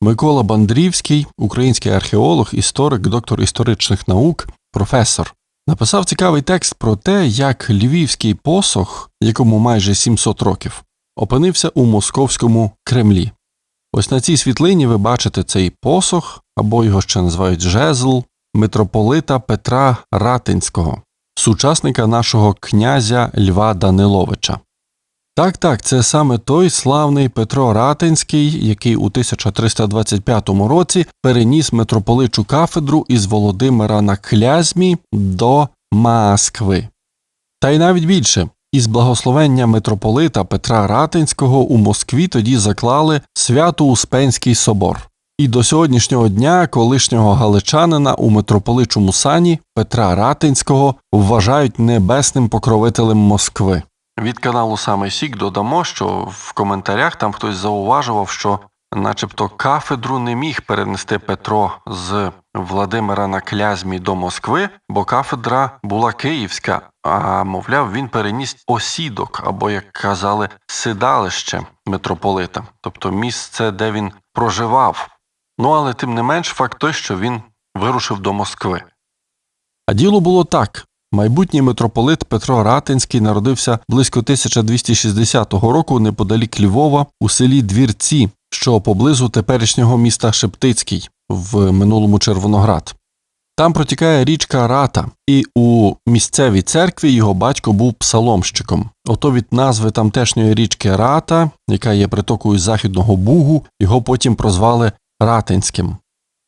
Микола Бандрівський, український археолог, історик, доктор історичних наук, професор, написав цікавий текст про те, як львівський посох, якому майже 700 років, опинився у московському Кремлі. Ось на цій світлині ви бачите цей посох, або його ще називають жезл митрополита Петра Ратинського, сучасника нашого князя Льва Даниловича. Так, так, це саме той славний Петро Ратинський, який у 1325 році переніс митрополичу кафедру із Володимира на Клязьмі до Москви. Та й навіть більше. Із благословення митрополита Петра Ратинського у Москві тоді заклали Свято-Успенський собор. І до сьогоднішнього дня колишнього галичанина у митрополичому сані Петра Ратинського вважають небесним покровителем Москви. Від каналу Саме Сік додамо, що в коментарях там хтось зауважував, що начебто кафедру не міг перенести Петро з Владимира на Клязьмі до Москви, бо кафедра була київська, а мовляв, він переніс осідок, або, як казали, сидалище митрополита, тобто місце, де він проживав. Ну але тим не менш факт той, що він вирушив до Москви. А діло було так. Майбутній митрополит Петро Ратинський народився близько 1260 року неподалік Львова у селі Двірці, що поблизу теперішнього міста Шептицький в минулому Червоноград. Там протікає річка Рата, і у місцевій церкві його батько був псаломщиком. Ото від назви тамтешньої річки Рата, яка є притокою Західного Бугу, його потім прозвали Ратинським.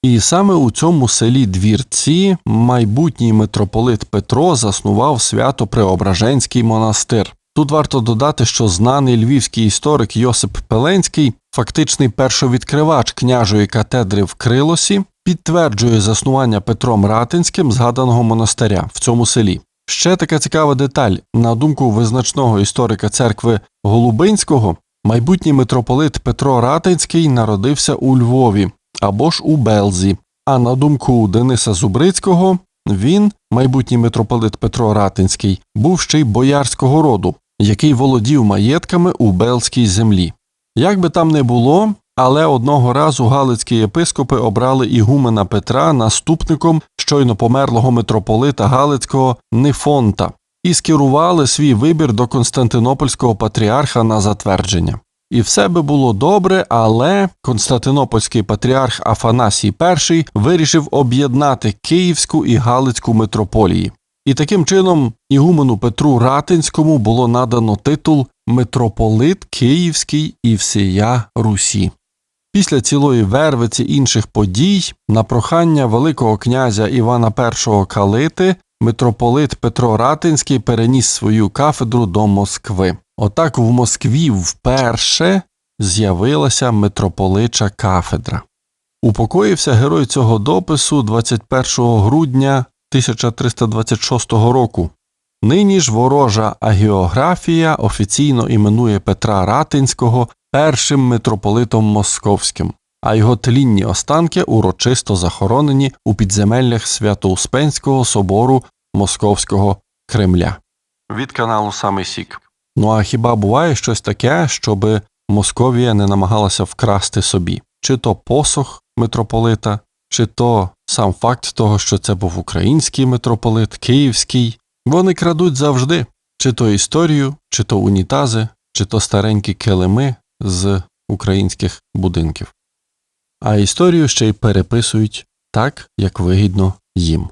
І саме у цьому селі Двірці майбутній митрополит Петро заснував свято Преображенський монастир. Тут варто додати, що знаний львівський історик Йосип Пеленський, фактичний першовідкривач княжої катедри в Крилосі, підтверджує заснування Петром Ратинським згаданого монастиря в цьому селі. Ще така цікава деталь, на думку визначного історика церкви Голубинського, майбутній митрополит Петро Ратинський народився у Львові або ж у Белзі. А на думку Дениса Зубрицького, він, майбутній митрополит Петро Ратинський, був ще й боярського роду, який володів маєтками у Белзькій землі. Як би там не було, але одного разу галицькі єпископи обрали ігумена Петра наступником щойно померлого митрополита Галицького Нефонта і скерували свій вибір до Константинопольського патріарха на затвердження. І все би було добре, але Константинопольський патріарх Афанасій І вирішив об'єднати Київську і Галицьку митрополії. І таким чином ігумену Петру Ратинському було надано титул Митрополит Київський і всія Русі. Після цілої вервиці інших подій, на прохання Великого князя Івана І Калити, митрополит Петро Ратинський переніс свою кафедру до Москви. Отак в Москві вперше з'явилася митрополича кафедра. Упокоївся герой цього допису 21 грудня 1326 року. Нині ж ворожа агіографія офіційно іменує Петра Ратинського першим митрополитом московським, а його тлінні останки урочисто захоронені у підземеллях Свято-Успенського собору Московського Кремля. Від каналу Самий Сік. Ну а хіба буває щось таке, щоби Московія не намагалася вкрасти собі? Чи то посох митрополита, чи то сам факт того, що це був український митрополит, київський. Вони крадуть завжди, чи то історію, чи то унітази, чи то старенькі килими з українських будинків. А історію ще й переписують так, як вигідно їм.